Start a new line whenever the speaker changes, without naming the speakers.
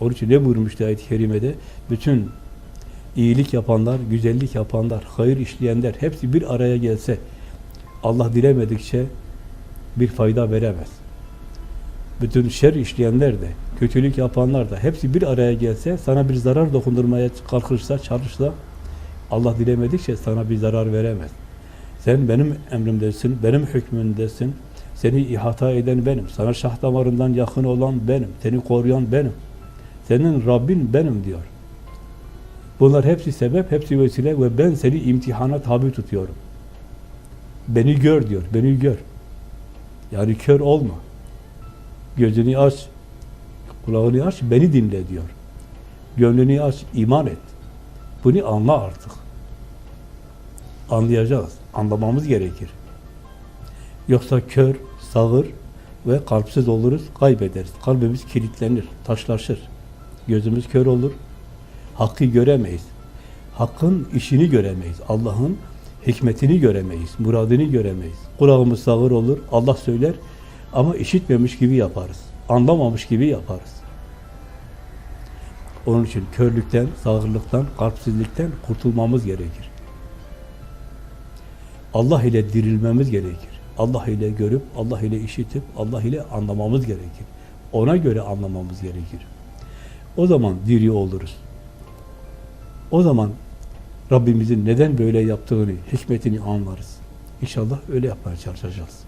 Onun için ne buyurmuştu ayet-i kerimede? Bütün iyilik yapanlar, güzellik yapanlar, hayır işleyenler hepsi bir araya gelse Allah dilemedikçe bir fayda veremez. Bütün şer işleyenler de, kötülük yapanlar da hepsi bir araya gelse, sana bir zarar dokundurmaya kalkışsa, çalışsa Allah dilemedikçe sana bir zarar veremez. Sen benim emrimdesin, benim hükmündesin. Seni ihata eden benim. Sana şah damarından yakın olan benim. Seni koruyan benim. Senin Rabbin benim diyor. Bunlar hepsi sebep, hepsi vesile ve ben seni imtihana tabi tutuyorum. Beni gör diyor, beni gör. Yani kör olma. Gözünü aç, kulağını aç, beni dinle diyor. Gönlünü aç, iman et. Bunu anla artık. Anlayacağız, anlamamız gerekir. Yoksa kör, sağır ve kalpsiz oluruz, kaybederiz. Kalbimiz kilitlenir, taşlaşır. Gözümüz kör olur, hakkı göremeyiz. Hakkın işini göremeyiz. Allah'ın hikmetini göremeyiz, muradını göremeyiz. Kulağımız sağır olur, Allah söyler ama işitmemiş gibi yaparız. Anlamamış gibi yaparız. Onun için körlükten, sağırlıktan, kalpsizlikten kurtulmamız gerekir. Allah ile dirilmemiz gerekir. Allah ile görüp, Allah ile işitip, Allah ile anlamamız gerekir. Ona göre anlamamız gerekir. O zaman diri oluruz. O zaman Rabbimizin neden böyle yaptığını, hikmetini anlarız. İnşallah öyle yapmaya çalışacağız.